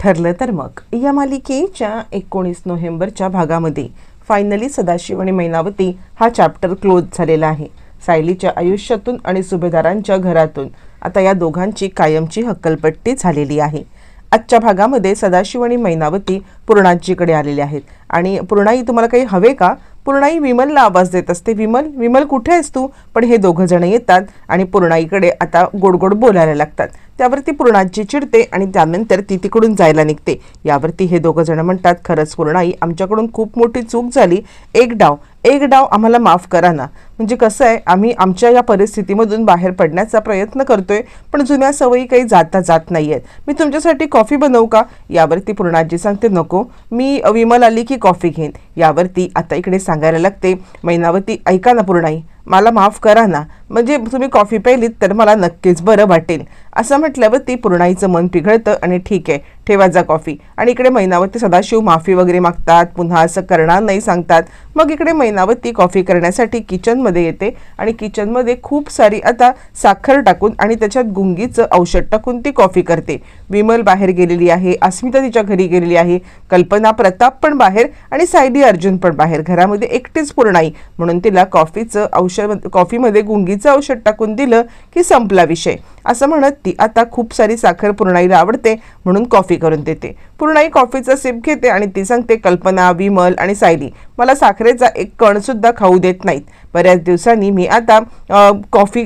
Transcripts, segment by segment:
ठरलं तर मग. या मालिकेच्या एकोणीस नोव्हेंबरच्या भागामध्ये फायनली सदाशिव आणि मैनावती हा चॅप्टर क्लोज झालेला आहे. सायलीच्या आयुष्यातून आणि सुभेदारांच्या घरातून आता या दोघांची कायमची हक्कलपट्टी झालेली आहे. आजच्या भागामध्ये सदाशिव आणि मैनावती पूर्णाजीकडे आलेले आहेत. आणि पूर्णाई तुम्हाला काही हवे का? पूर्णाई विमलला आवाज देत असते विमल विमल कुठे आहेस तू? पण हे दोघं जण येतात आणि पूर्णाईकडे आता गोड गोड बोलायला लागतात. त्यावरती पूर्णाजी चिडते आणि त्यानंतर ती तिकडून जायला निघते. यावरती हे दोघं जण म्हणतात खरंच पूर्णाई आमच्याकडून खूप मोठी चूक झाली. एक डाव एक डाव आम्हाला माफ करा ना. म्हणजे कसं आहे आम्ही आमच्या या परिस्थितीमधून बाहेर पडण्याचा प्रयत्न करतोय पण जुन्या सवयी काही जाता जात नाही आहेत मी तुमच्यासाठी कॉफी बनवू का? यावरती पूर्णाजी सांगते नको. मी विमल आली की कॉफी घेईन. यावरती आता इकडे सांगायला लागते मैनावती ऐका ना पूर्णाई. मला माफ करा ना. म्हणजे तुम्ही कॉफी प्यायलीत तर मला नक्कीच बरं वाटेल. असं म्हटल्यावर ती पूर्णाईचं मन पिघळतं आणि ठीक आहे ठेवा जा कॉफी आणि इकडे मैनावती सदाशिव माफी वगैरे मागतात पुन्हा असं करणार नाही सांगतात. मग इकडे मैनावती कॉफी करण्यासाठी किचनमध्ये येते आणि किचनमध्ये खूप सारी आता साखर टाकून आणि त्याच्यात गुंगीचं औषध टाकून ती कॉफी करते. विमल बाहेर गेलेली आहे अस्मिता तिच्या घरी गेलेली आहे कल्पना प्रताप पण बाहेर आणि सायली अर्जुन पण बाहेर. घरामध्ये एकटीच पूर्णाई म्हणून तिला कॉफीचं औषध कॉफीमध्ये गुंगीचं औषध टाकून दिलं की संपला विषय. असं म्हणत ती आता खूप सारी साखर पूर्णाईला आवडते म्हणून कॉफी करून देते. पूर्णाई कॉफीचा सिप घेते आणि ती सांगते कल्पना विमल आणि सायली मला साखरेचा एक कणसुद्धा खाऊ देत नाहीत. बऱ्याच दिवसांनी मी आता कॉफी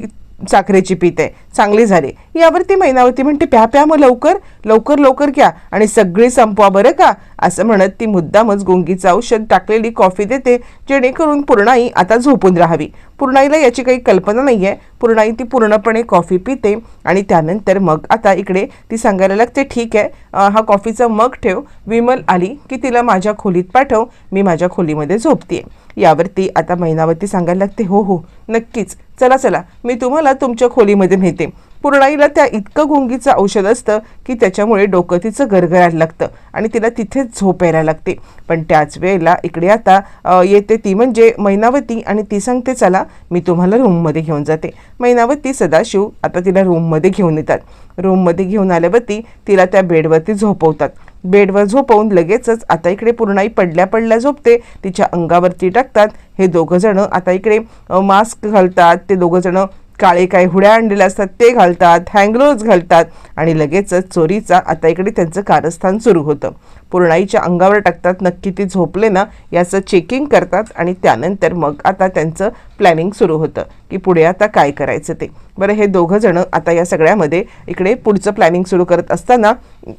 साखरेची पिते. चांगली झाली. यावरती मैनावती म्हणते प्या प्या मग लवकर लवकर लवकर घ्या आणि सगळी संपवा बरं का असं म्हणत ती मुद्दामच गुंगीचं औषध टाकलेली कॉफी देते जेणेकरून पूर्णाई आता झोपून राहावी. पूर्णाईला याची काही कल्पना नाही आहे पूर्णाई ती पूर्णपणे कॉफी पिते आणि त्यानंतर मग आता इकडे ती सांगायला लागते ठीक आहे हा कॉफीचा मग ठेव. विमल आली की तिला माझ्या खोलीत पाठव. मी माझ्या खोलीमध्ये झोपते यावरती आता महिनावरती सांगायला लागते हो हो नक्कीच. चला चला. मी तुम्हाला तुमच्या खोलीमध्ये नेते. पूर्णाईला त्या इतकं गुंगीचं औषध असतं की त्याच्यामुळे डोकं तिचं गरगरायला लागतं आणि तिला तिथेच झोप यायला लागते. पण त्याच वेळेला इकडे आता येते ती म्हणजे मैनावती आणि ती सांगते चला मी तुम्हाला रूममध्ये घेऊन जाते. मैनावती सदाशिव आता तिला रूममध्ये घेऊन येतात. रूममध्ये घेऊन आल्यावरती तिला त्या बेडवरती झोपवतात. बेडवर झोपवून लगेचच आता इकडे पूर्णाई पडल्या पडल्या झोपते. तिच्या अंगावरती टाकतात. हे दोघंजणं आता इकडे मास्क घालतात. ते दोघंजणं काळे काय हुड्या आणलेल्या असतात ते घालतात हँगलोज घालतात आणि लगेचच चोरीचा आता इकडे त्यांचं कारस्थान सुरू होतं. पूर्णाईच्या अंगावर टाकतात नक्की ती झोपले ना याचं चेकिंग करतात आणि त्यानंतर मग आता त्यांचं प्लॅनिंग सुरू होतं की पुढे आता काय करायचं ते. बरं हे दोघं जणं आता या सगळ्यामध्ये इकडे पुढचं प्लॅनिंग सुरू करत असताना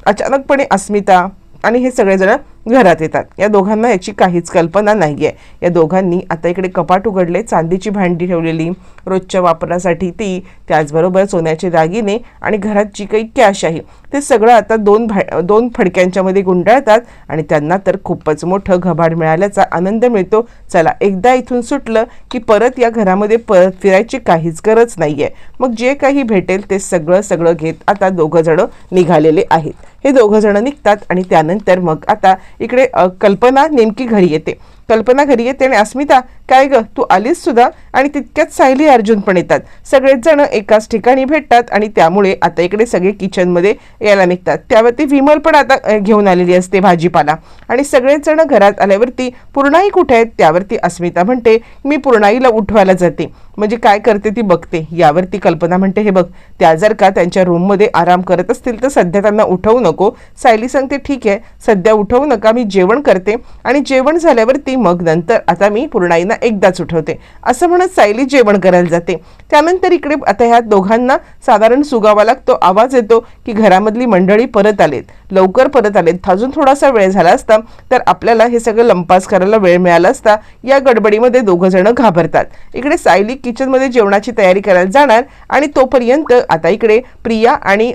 अचानकपणे अस्मिता आणि हे सगळेजण घरात येतात. या दोघांना याची काहीच कल्पना नाही आहे या दोघांनी आता इकडे कपाट उघडले चांदीची भांडी ठेवलेली रोजच्या वापरासाठी ती त्याचबरोबर सोन्याचे दागिने आणि घरात जी काही कॅश आहे ते सगळं आता दोन भा दोन फडक्यांच्यामध्ये गुंडाळतात आणि त्यांना तर खूपच मोठं घबाड मिळाल्याचा आनंद मिळतो. चला एकदा इथून सुटलं की परत या घरामध्ये परत फिरायची काहीच गरज नाही आहे मग जे काही भेटेल ते सगळं सगळं घेत आता दोघंजणं निघालेले आहेत. हे दोघं जण निघतात आणि त्यानंतर मग आता इकडे कल्पना नेमकी घरी येते. कल्पना घरी येते आणि अस्मिता काय ग तू आलीस सुद्धा? आणि तितक्यात सायली अर्जुन पण येतात. सगळेच जण एकाच ठिकाणी भेटतात आणि त्यामुळे आता इकडे सगळे किचनमध्ये यायला निघतात. त्यावरती विमल पण आता घेऊन आलेली असते भाजीपाला. आणि सगळेच जण घरात आल्यावरती पूर्णाई कुठे आहेत? त्यावरती अस्मिता म्हणते मी पूर्णाईला उठवायला जाते. म्हणजे काय करते ती बघते. यावर ती कल्पना म्हणते हे बघ त्या जर का त्यांच्या रूममध्ये आराम करत असतील तर सध्या त्यांना उठवू नको. सायली सांगते ठीक आहे सध्या उठवू नका मी जेवण करते. आणि जेवण झाल्यावर ती मग नंतर आता मी पूर्णाईना एकदाच उठवते. असं म्हणत सायली जेवण करायला जाते. त्यानंतर इकडे आता ह्या दोघांना साधारण सुगावा लागतो आवाज येतो की घरामधली मंडळी परत आलेत लवकर परत आलेत. अजून थोडासा वेळ झाला असता तर आपल्याला हे सगळं लंपास करायला वेळ मिळाला असता या गडबडीमध्ये दोघं जण घाबरतात. इकडे सायली किचनमध्ये जेवणाची तयारी करायला जाणार आणि तोपर्यंत आता इकडे प्रिया आणि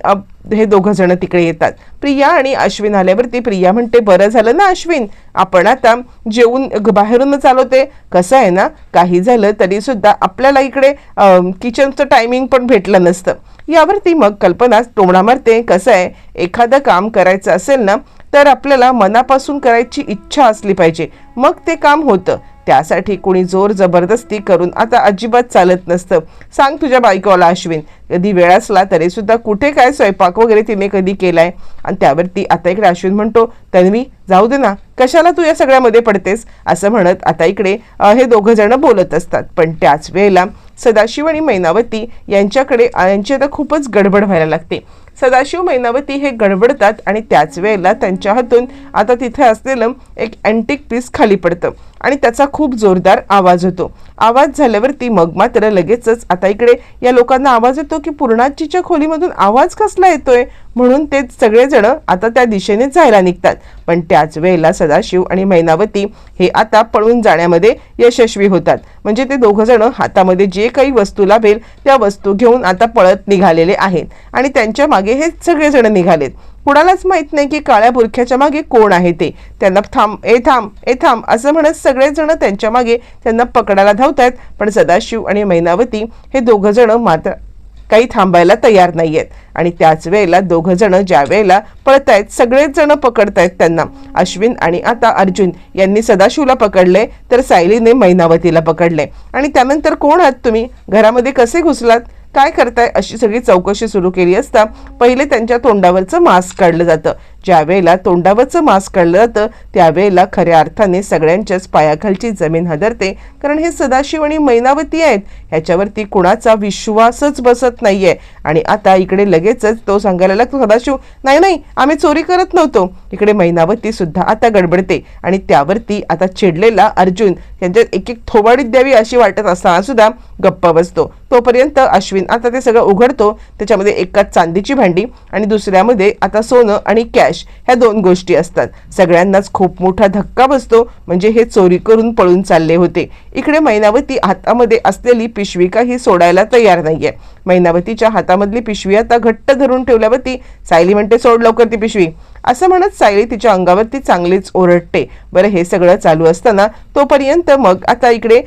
हे दोघं जण तिकडे येतात. प्रिया आणि अश्विन आल्यावरती प्रिया म्हणते बरं झालं ना अश्विन? आपण आता जेवून बाहेरूनच आलो ते कसं आहे ना काही झालं तरी सुद्धा आपल्याला इकडे किचनचं टायमिंग पण भेटलं नसतं. यावरती मग कल्पना तोंडा मारते कसं आहे? एखादं काम करायचं असेल ना तर आपल्याला मनापासून करायची इच्छा असली पाहिजे. मग ते काम होतं. त्यासाठी कोणी जोर जबरदस्ती करून आता अजिबात चालत नसतं. सांग तुझ्या बायकोला अश्विन. कधी वेळ असला तरी सुद्धा कुठे काय स्वयंपाक वगैरे तिने कधी केलाय? आणि त्यावरती आता इकडे अश्विन म्हणतो तन्वी जाऊ दे ना. कशाला तू या सगळ्यामध्ये पडतेस? असं म्हणत आता इकडे हे दोघं जण बोलत असतात. पण त्याच वेळेला सदाशिव आणि मैनावती यांच्याकडे यांची आता खूपच गडबड व्हायला लागते. सदाशिव मैनावती हे गडबडतात आणि त्याच वेळेला त्यांच्या हातून आता तिथे असलेलं एक अँटिक पीस खाली पडतं. आणि त्याचा खूप जोरदार आवाज होतो. आवाज झाल्यावरती मग मात्र लगेचच आता इकडे. या लोकांना आवाज येतो की पूर्णाजीच्या खोलीमधून आवाज कसला येतोय? म्हणून ते सगळेजण आता त्या दिशेने जायला निघतात. पण त्याच वेळेला सदाशिव आणि मैनावती हे आता पळून जाण्यामध्ये यशस्वी होतात. म्हणजे ते दोघंजण हातामध्ये जे काही वस्तू लाभेल त्या वस्तू घेऊन आता पळत निघालेले आहेत. आणि त्यांच्या मागे हे सगळेजण निघालेत. कुणालाच माहीत नाही की काळ्या बुरख्याच्या मागे कोण आहे ते. त्यांना थांब ए थांब ए थांब असं म्हणत सगळेजण त्यांच्या मागे त्यांना पकडायला धावतात पण सदाशिव आणि मैनावती हे दोघं जण मात्र काही थांबायला तयार नाही आहेत आणि त्याच वेळेला दोघं जण ज्या वेळेला पळत आहेत सगळेच जण पकडतायत त्यांना. अश्विन आणि आता अर्जुन यांनी सदाशिवला पकडले तर सायलीने मैनावतीला पकडले. आणि त्यानंतर कोण आहात तुम्ही? घरामध्ये कसे घुसलात? काय करताय अशी सगळी चौकशी सुरू केली असता पहिले त्यांच्या तोंडावरचं मास्क काढलं जातं. ज्या वेळेला तोंडावरचं मास्क काढलं जातं त्यावेळेला खऱ्या अर्थाने सगळ्यांच्याच पायाखालची जमीन हदरते. कारण हे सदाशिव आणि मैनावती आहेत. ह्याच्यावरती कुणाचा विश्वासच बसत नाहीये. आणि आता इकडे लगेचच तो सांगायला लागतो सदाशिव नाही नाही आम्ही चोरी करत नव्हतो. इकडे मैनावती सुद्धा आता गडबडते. आणि त्यावरती आता चिडलेला अर्जुन यांच्यात एक एक थोबाडीत द्यावी अशी वाटत असताना सुद्धा गप्पा बसतो. तोपर्यंत अश्विन आता ते सगळं उघडतो. त्याच्यामध्ये एका चांदीची भांडी आणि दुसऱ्यामध्ये आता सोनं आणि कॅश ह्या दोन गोष्टी असतात. सगळ्यांनाच खूप मोठा धक्का बसतो म्हणजे हे चोरी करून पळून चालले होते. इकडे मैनावती हातामध्ये असलेली पिशवी काही सोडायला तयार नाहीये. मैनावतीच्या हातामधली पिशवी आता घट्ट धरून ठेवल्यावरती सायली म्हणते सोड लवकर ती पिशवी. असं म्हणत सायली तिच्या अंगावरती चांगलीच ओरडते. बरं हे सगळं चालू असताना तोपर्यंत मग आता इकडे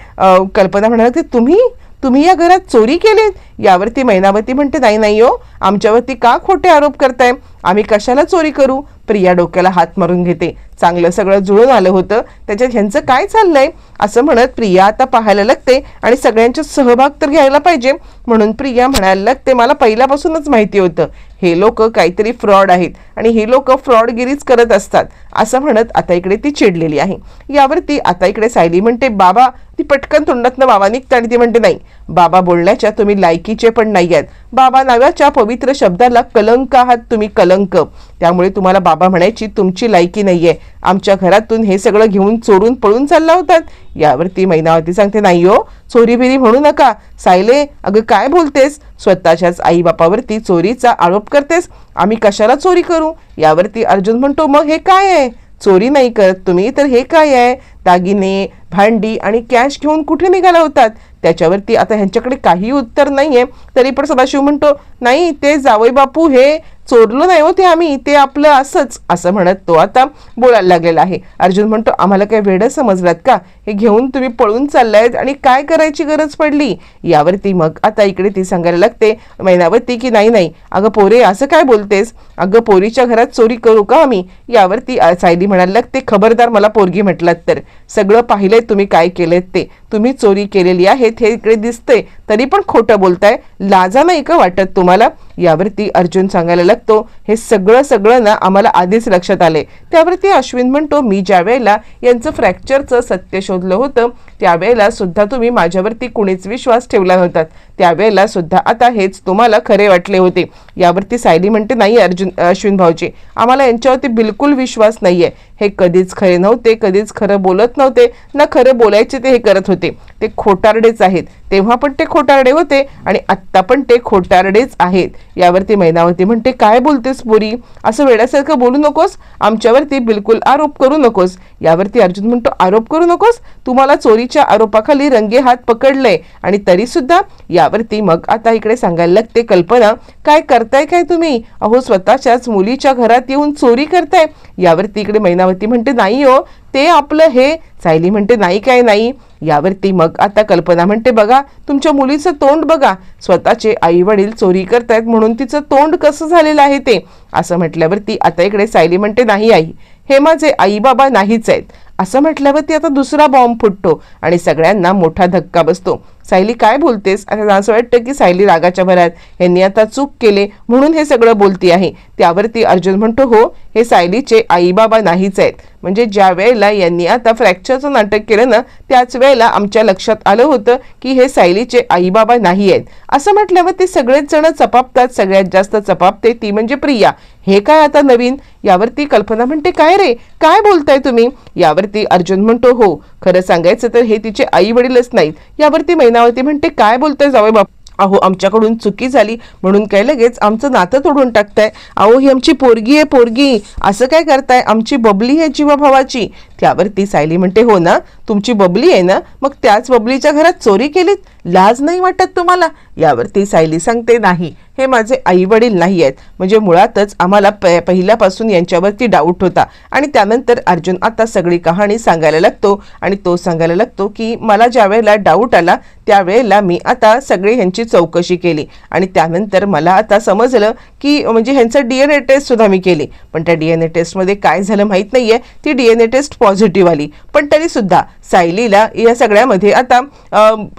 कल्पना म्हणाल की तुम्ही तुम्ही या घरात चोरी केलीत? यावरती मैनावती म्हणते नाही नाही हो आमच्यावरती का खोटे आरोप करताय? आम्ही कशाला चोरी करू? प्रिया डोक्याला हात मारून घेते. चांगलं सगळं जुळून आलं होतं. त्याच्यात ह्यांचं काय चाललंय? असं म्हणत प्रिया आता पाहायला लागते आणि सगळ्यांचा सहभाग तर घ्यायला पाहिजे. म्हणून प्रिया म्हणायला लागते मला पहिल्यापासूनच माहिती होतं हे लोक काहीतरी फ्रॉड आहेत आणि हे लोक फ्रॉडगिरीच करत असतात असं म्हणत आता इकडे ती चिडलेली आहे. यावरती आता इकडे सायली म्हणते बाबा ती पटकन तोंडातनं बाबा निघते आणि ती म्हणते नाही बाबा बोलण्याच्या तुम्ही लायकीचे पण नाही आहेत. बाबा नावाच्या पवित्र शब्दाला कलंक आहात तुम्ही कलंक. त्यामुळे तुम्हाला बाबा म्हणायची तुमची लायकी नाहीये. आमच्या घरातून हे सगळं घेऊन चोरून पळून चालला होतात यावरती मैनावती सांगते नाही हो चोरी बिरी म्हणू नका. सायले अगं काय बोलतेस? स्वतःच्याच आई बापावरती चोरीचा आरोप करतेस. आम्ही कशाला चोरी करू? यावरती अर्जुन म्हणतो मग हे काय आहे? चोरी नाही करत तुम्ही तर हे काय आहे? दागिने भांडी आणि कॅश घेऊन कुठे निघाला होतात? त्याच्यावरती आता ह्यांच्याकडे काही उत्तर नाहीये. तरी पण सदाशिव म्हणतो नाही ते जावई बापू हे चोरलो नाही हो ते आम्ही ते आपलं असंच असं म्हणत तो आता बोलायला लागलेला आहे. अर्जुन म्हणतो आम्हाला काय वेड समजलात का? हे घेऊन तुम्ही पळून चाललायत आणि काय करायची गरज पडली? यावरती मग आता इकडे ती सांगायला लागते मैनावरती की नाही नाही? अगं पोरे असं काय बोलतेस? अगं पोरीच्या घरात चोरी करू का आम्ही? यावरती सायली म्हणायला लागते खबरदार मला पोरगी म्हटलात तर. सगळं पाहिलं पाहिलंय तुम्ही काय केलेत ते? तुम्ही चोरी केलेली आहेत हे इकडे दिसतंय तरी पण खोटं बोलताय. लाजा नाही का वाटत तुम्हाला? यावरती अर्जुन सांगायला लागतो हे सगळं सगळं ना आम्हाला आधीच लक्षात आले. त्यावरती अश्विन म्हणतो मी ज्या वेळेला यांचं फ्रॅक्चरचं सत्य शोधलं होतं त्यावेळेला सुद्धा तुम्ही माझ्यावरती कुणीच विश्वास ठेवला नव्हता. त्यावेळेला सुद्धा आता हेच तुम्हाला खरे वाटले होते. यावरती सायली म्हणते नाही अर्जुन अश्विन भाऊजी आम्हाला यांच्यावरती बिलकुल विश्वास नाही आहे हे कधीच खरे नव्हते कधीच खरं बोलत नव्हते ना खरं बोलायचे ते हे करत होते. ते खोटारडेच आहेत. तेव्हा पण ते खोटारडे होते आणि आत्ता पण ते खोटारडेच आहेत. यावरती मैनावती म्हणते काय बोलतेस पुरी? असं वेड्यासारखं बोलू नकोस. आमच्यावरती बिलकुल आरोप करू नकोस. यावरती अर्जुन म्हणतो आरोप करू नकोस? तुम्हाला चोरीच्या आरोपाखाली रंगे हात पकडले आणि तरीसुद्धा या यावरती मग आता इकडे सांगायला लागते कल्पना काय करताय काय तुम्ही? अहो स्वतःच्याच मुलीच्या घरात येऊन चोरी करताय. यावरती इकडे मैनावती म्हणते नाही हो ते आपलं हे. सायली म्हणते नाही काय नाही. यावरती मग आता कल्पना म्हणते बघा तुमच्या मुलीचं तोंड बघा. स्वतःचे आई वडील चोरी करतायत म्हणून तिचं तोंड कसं झालेलं आहे ते? असं म्हटल्यावरती आता इकडे सायली म्हणते नाही आई हे माझे आई बाबा नाहीच आहेत. असं म्हटल्यावरती आता दुसरा बॉम्ब फुटतो आणि सगळ्यांना मोठा धक्का बसतो. सायली काय बोलतेस? आता असं वाटतं की सायली रागाच्या भरात. यांनी आता चूक केले म्हणून हे सगळं बोलती आहे. त्यावरती अर्जुन म्हणतो हो हे सायलीचे आईबाबा नाहीच आहेत. म्हणजे ज्या वेळेला यांनी आता फ्रॅक्चरचं नाटक केलं ना त्याच वेळेला आमच्या लक्षात आलं होतं की हे सायलीचे आईबाबा नाही आहेत. असं म्हटल्यावर ते सगळेच जण चपापतात सगळ्यात जास्त चपापते ती म्हणजे प्रिया. हे काय आता नवीन? यावरती कल्पना म्हणते काय रे? काय बोलताय तुम्ही? यावरती अर्जुन म्हणतो हो खरं सांगायचं तर हे तिचे आई वडीलच नाहीत. यावरती मैनावती म्हणते काय बोलताय जावई बाप? अहो आमच्याकडून चुकी झाली म्हणून काय लगेच आमचं नातं तोडून टाकताय? अहो ही आमची पोरगी आहे पोरगी. असं काय करताय? आमची बबली आहे जीवाभावाची. त्यावरती सायली म्हणते हो ना तुमची बबली आहे ना मग त्याच बबलीच्या घरात चोरी केलीत? लाज नाही वाटत तुम्हाला? यावरती सायली सांगते नाही हे माझे आई वडील नाही आहेत म्हणजे मुळातच आम्हाला प पहिल्यापासून यांच्यावरती डाऊट होता. आणि त्यानंतर अर्जुन आता सगळी कहाणी सांगायला लागतो. आणि तो सांगायला लागतो की मला ज्या वेळेला डाऊट आला त्यावेळेला मी आता सगळी ह्यांची चौकशी केली. आणि त्यानंतर मला आता समजलं की म्हणजे ह्यांचं डी एन ए टेस्ट सुद्धा मी केली. पण त्या डी एन ए टेस्टमध्ये काय झालं माहीत नाहीये. ती D N A test positive आली. पण तरी सुद्धा सायलीला या सगळ्यामध्ये आता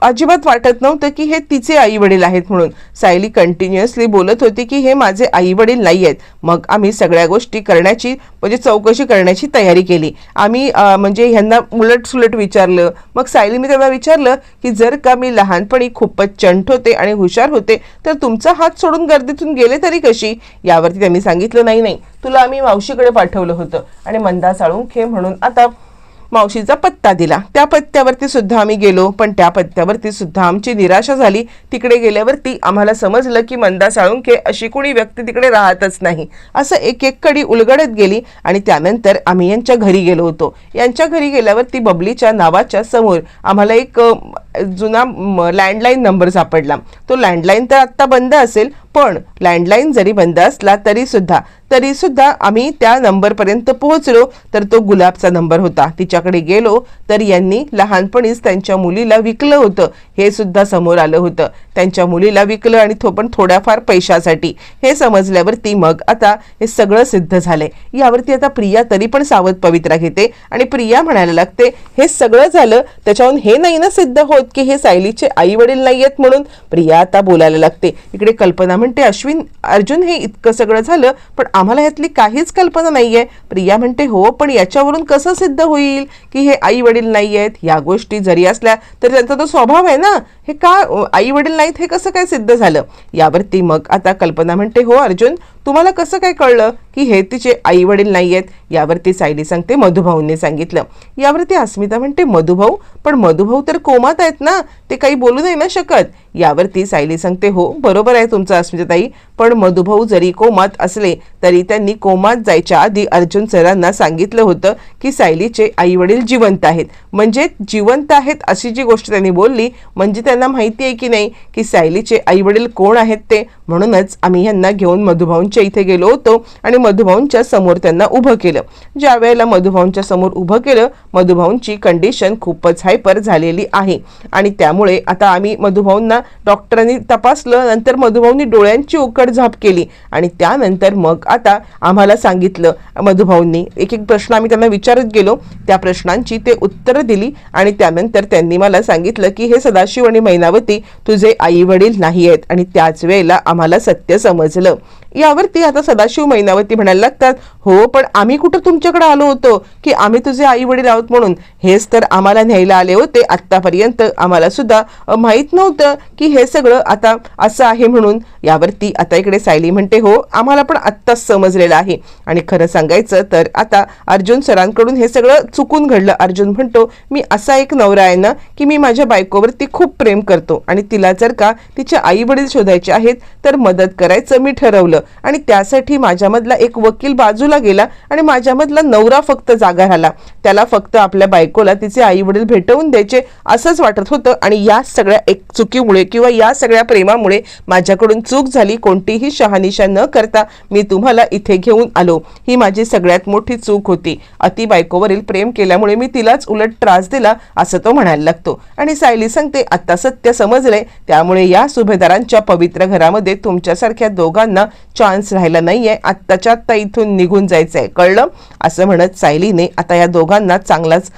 अजिबात वाटत नव्हतं की हे तिचे आई वडील आहेत म्हणून. सायली कंटिन्युअसली बोलत होती की हे माझे आई वडील नाही आहेत. मग आम्ही सगळ्या गोष्टी करण्याची म्हणजे चौकशी करण्याची तयारी केली. आम्ही म्हणजे ह्यांना उलट सुलट विचारलं. मग सायली मी त्यांना विचारलं की जर का मी लहानपणी खूपच चंट होते आणि हुशार होते तर तुमचा हात सोडून गर्दीतून गेले तरी कशी यावरती त्यांनी सांगितलं नाही नाही. तुला आम्ही मावशीकडे पाठवलं होतं. आणि मंदा साळुंखे म्हणून आता मावशीचा पत्ता दिला. त्या पत्त्यावरती सुद्धा आम्ही गेलो पण त्या पत्त्यावरती सुद्धा आमची निराशा झाली. तिकडे गेल्यावरती आम्हाला समजलं की मंदा साळुंखे अशी कोणी व्यक्ती तिकडे राहतच नाही. असं एक एक कडी उलगडत गेली आणि त्यानंतर आम्ही यांच्या घरी गेलो होतो. यांच्या घरी गेल्यावरती बबलीच्या नावाच्या समोर आम्हाला एक जुना लँडलाईन नंबर सापडला. तो लँडलाईन तर आत्ता बंद असेल पण लँडलाईन जरी बंद असला तरीसुद्धा तरीसुद्धा आम्ही त्या नंबरपर्यंत पोहोचलो तर तो गुलाबचा नंबर होता. तिच्याकडे गेलो तर यांनी लहानपणीच त्यांच्या मुलीला विकलं होतं. हे सुद्धा समोर आलं होतं. त्यांच्या मुलीला विकलं आणि तो पण थोड्याफार पैशासाठी. हे समजल्यावरती मग आता हे सगळं सिद्ध झालंय. यावरती आता प्रिया तरी पण सावध पवित्रा घेते आणि प्रिया म्हणायला लागते हे सगळं झालं त्याच्याहून हे नाही ना सिद्ध होत की हे सायलीचे आई वडील नाही आहेत म्हणून? प्रिया आता बोलायला लागते. इकडे कल्पना म्हणते अश्विन अर्जुन हे इतकं सगळं झालं पण आम्हाला यातली काहीच कल्पना नाहीये. प्रिया म्हणते हो पण याच्यावरून कसं सिद्ध होईल की हे आई वडील नाही आहेत? या गोष्टी जरी असल्या तर त्यांचा तो स्वभाव आहे ना? हे का आई वडील नाहीत हे कसं काय सिद्ध झालं? यावरती मग आता कल्पना म्हणते हो अर्जुन तुम्हाला कसं काय कळलं की हे तिचे आई वडील नाही आहेत यावरती सायली सांगते मधुभाऊंनी सांगितलं. यावरती अस्मिता म्हणते मधुभाऊ? पण मधुभाऊ तर कोमात आहेत ना? ते काही बोलू नाही ना शकत. यावरती सायली सांगते हो बरोबर आहे तुमचं अस्मिताताई पण मधुभाऊ जरी कोमात असले तरी त्यांनी कोमात जायच्या आधी अर्जुन सरांना सांगितलं होतं की सायलीचे आई वडील जिवंत आहेत. म्हणजे जिवंत आहेत अशी जी गोष्ट त्यांनी बोलली म्हणजे त्यांना माहिती आहे की नाही की सायलीचे आई वडील कोण आहेत ते? म्हणूनच आम्ही यांना घेऊन मधुभाऊंच्या इथे गेलो होतो आणि मधुभाऊंच्या समोर त्यांना उभं केलं. ज्या वेळेला मधुभाऊंच्या समोर उभं केलं मधुभाऊंची कंडिशन खूपच हायपर झालेली आहे. आणि त्यामुळे आता आम्ही मधुभाऊंना डॉक्टरांनी तपासलं नंतर मधुभाऊंनी डोळ्यांची उकड झाप केली आणि त्यानंतर मग आता आम्हाला सांगितलं मधुभाऊंनी एक एक प्रश्न आम्ही त्यांना विचारत गेलो. त्या प्रश्नांची ते उत्तरं दिली आणि त्यानंतर त्यांनी मला सांगितलं की हे सदाशिव आणि मैनावती तुझे आई वडील नाही आहेत आणि त्याच वेळेला आम्हाला सत्य समजलं. यावरती आता सदाशिव मैनावती म्हणायला लागतात हो पण आम्ही कुठं तुमच्याकडे आलो होतो की आम्ही तुझे आई वडील आहोत म्हणून? हेच तर आम्हाला न्यायला आले होते आत्तापर्यंत आम्हाला सुद्धा माहीत माहीत नव्हतं की हे सगळं आता असं आहे म्हणून. यावरती आता इकडे सायली म्हणते हो आम्हाला पण आत्ताच समजलेलं आहे. आणि खरं सांगायचं तर आता अर्जुन सरांकडून हे सगळं चुकून घडलं. अर्जुन म्हणतो मी असा एक नवरा आहे ना की मी माझ्या बायकोवरती खूप प्रेम करतो आणि तिला जर का तिचे आई वडील शोधायचे आहेत तर मदत करायचं मी ठरवलं. आणि त्यासाठी माझ्यामधला एक वकील बाजूला गेला आणि माझ्यामधला नवरा फक्त जागा राहिला. त्याला फक्त आपल्या बायकोला तिचे आई वडील भेटवून द्यायचे असंच वाटत होतं आणि या सगळ्या एक चुकीमुळे किंवा या सगळ्या प्रेमामुळे माझ्याकडून चूक झाली कोणतीही शहानिशा न करता मी तुम्हाला इथे घेऊन आलो. ही माझी सगळ्यात मोठी चूक होती. अति बायकोवरील प्रेम केल्यामुळे मी तिलाच उलट त्रास दिला असं तो म्हणायला लागतो. आणि सायली सांगते आता सत्य समजलंय. त्यामुळे या सुभेदारांच्या पवित्र घरामध्ये तुमच्यासारख्या दोघांना चान्स चान्स राहिला नाहीये. आत्ताच्या आत्ता इथून निघून जायचं आहे कळलं? असं म्हणत सायलीने आता या दोघांना चांगलाच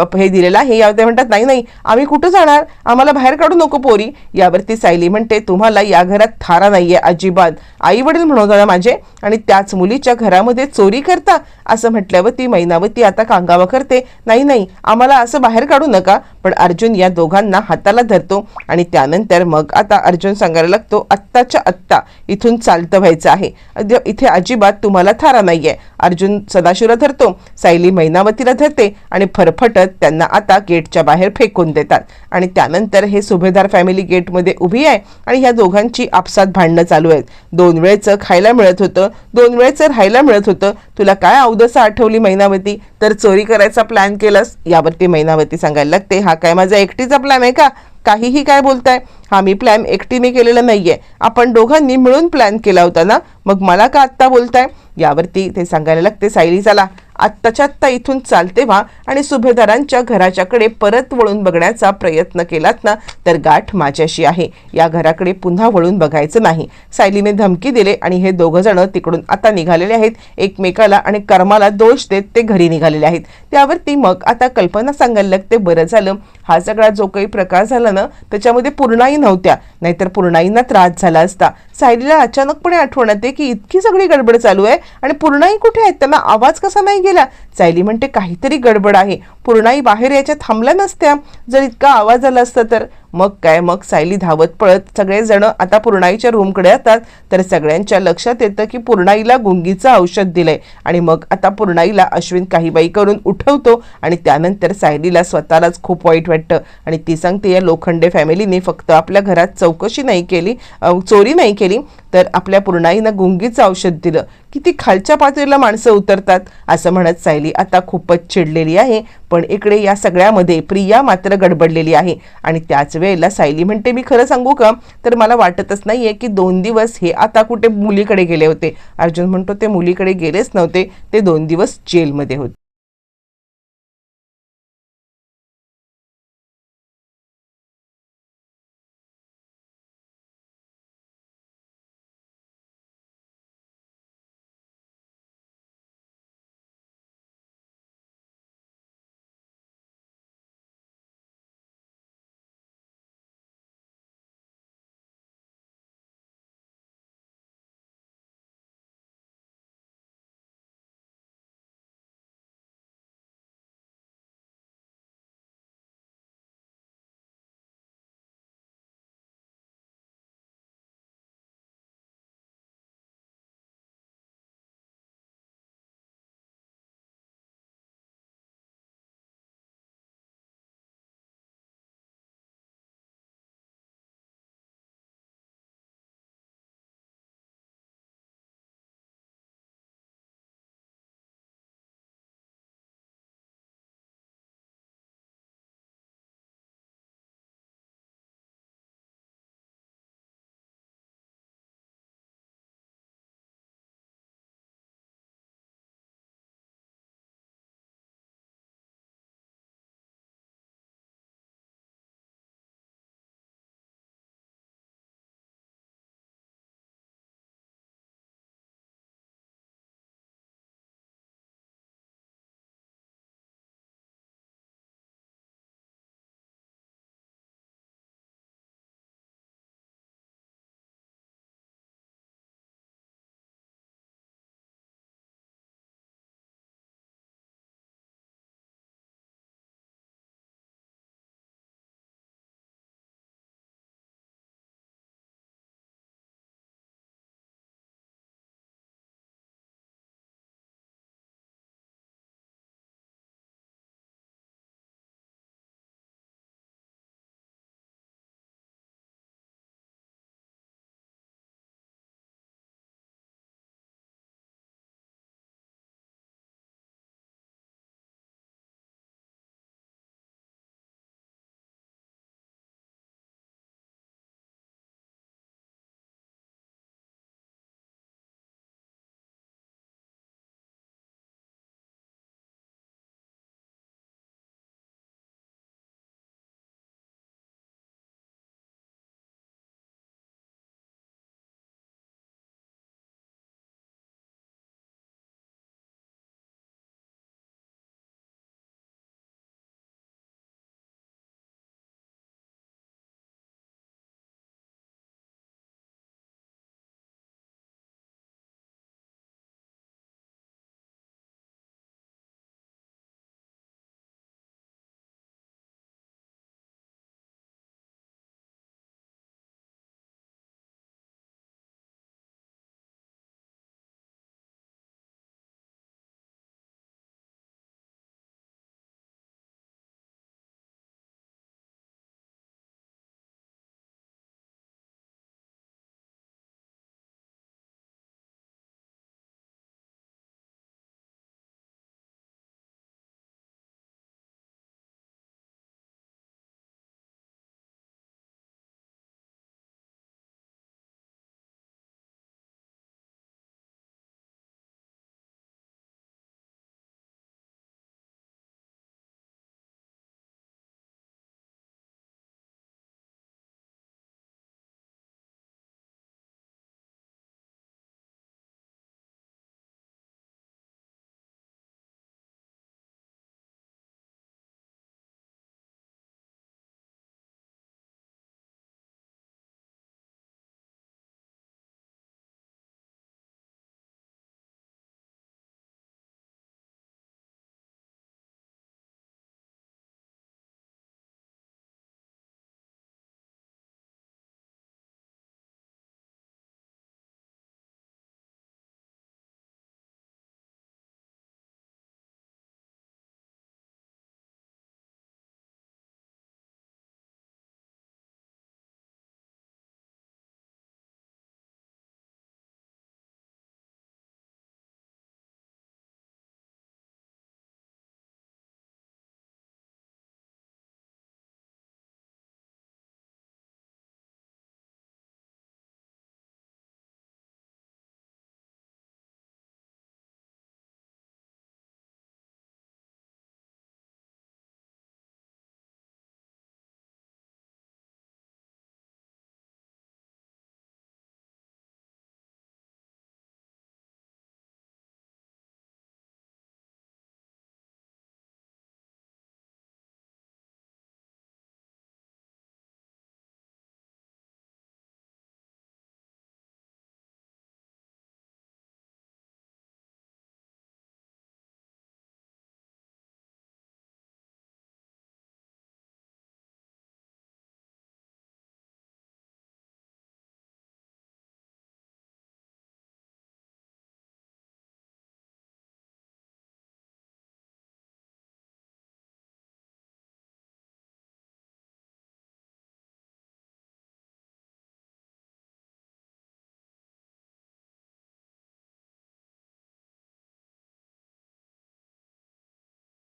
हे दिलेलं आहे. यावर ते म्हणतात नाही नाही आम्ही कुठं जाणार? आम्हाला बाहेर काढू नको पोरी. यावरती सायली म्हणते तुम्हाला या घरात थारा नाहीये अजिबात. आई वडील म्हणत माझे आणि त्याच मुलीच्या घरामध्ये चोरी करता. असं म्हटल्यावर ती मैनावती आता कांगावा करते. नाही नाही आम्हाला असं बाहेर काढू नका पण अर्जुन या दोघांना हाताला धरतो आणि त्यानंतर मग आता अर्जुन सांगायला लागतो आत्ताच्या आत्ता इथून चालतं व्हायचं आहे. अद्य- इथे अजिबात तुम्हाला थारा नाहीये. अर्जुन सदाशिवला धरतो सायली मैनावतीला धरते आणि फरफटत त्यांना आता गेटच्या बाहेर फेकून देतात. आणि त्यानंतर हे सुभेदार फॅमिली गेटमध्ये उभी आहे आणि ह्या दोघांची आपसात भांडणं चालू आहेत. दोन वेळचं खायला मिळत होतं. दोन वेळचं राहायला मिळत होतं. तुला काय अवदसा आठवली मैनावती? तर चोरी करायचा प्लॅन केलास? यावरती मैनावती सांगायला लागते हा काय माझा एकटीचा प्लॅन आहे का? काहीही काय बोलताय? हा मी प्लॅन एकटीने केलेला नाहीये. आपण दोघांनी मिळून प्लॅन केला होता ना? मग मला का आत्ता बोलताय? यावरती ते सांगायला लागते सायली चला. आत्ताच्या आत्ता इथून चालते व्हा आणि सुभेदारांच्या घराच्याकडे परत वळून बघण्याचा प्रयत्न केलात ना तर गाठ माझ्याशी आहे. या घराकडे पुन्हा वळून बघायचं नाही. सायलीने धमकी दिले आणि हे दोघं जण तिकडून आता निघालेले आहेत. एकमेकाला आणि कर्माला दोष देत ते घरी निघालेले आहेत. त्यावरती मग आता कल्पना सांगायला लागते बरं झालं. हा सगळा जो काही प्रकार झाला ना त्याच्यामध्ये पूर्णाई नव्हत्या. नाहीतर पूर्णाईंना त्रास झाला असता. सायलीला अचानकपणे आठवण येते की इतकी सगळी गडबड चालू आहे आणि पूर्णाई कुठे आहेत? त्यांना आवाज कसा नाही गेला? सायली म्हणते काहीतरी गडबड आहे. पूर्णाई बाहेर याच्या थांबल्या नसत्या. जर इतका आवाज आला असता तर. मग काय मग सायली धावत पळत सगळेजण आता पूर्णाईच्या रूमकडे येतात. तर सगळ्यांच्या लक्षात येतं की पूर्णाईला गुंगीचं औषध दिलंय. आणि मग आता पूर्णाईला अश्विन काहीबाई करून उठवतो आणि त्यानंतर सायलीला स्वतःलाच खूप वाईट वाटतं. आणि ती सांगते या लोखंडे फॅमिलीने फक्त आपल्या घरात चौकशी नाही केली चोरी नाही केली तर आपल्या पूर्णाईनं गुंगीचं औषध दिलं. किती खालच्या पातळीला माणसं उतरतात? असं म्हणत सायली आता खूपच चिडलेली आहे. पण इकडे या सगळ्यामध्ये प्रिया मात्र गडबडलेली आहे. आणि त्याच वेळेला सायली म्हणते मी खरं सांगू का? तर मला वाटतच नाहीये की दोन दिवस हे आता कुठे मुलीकडे गेले होते. अर्जुन म्हणतो ते मुलीकडे गेलेच नव्हते. ते दोन दिवस जेलमध्ये होते.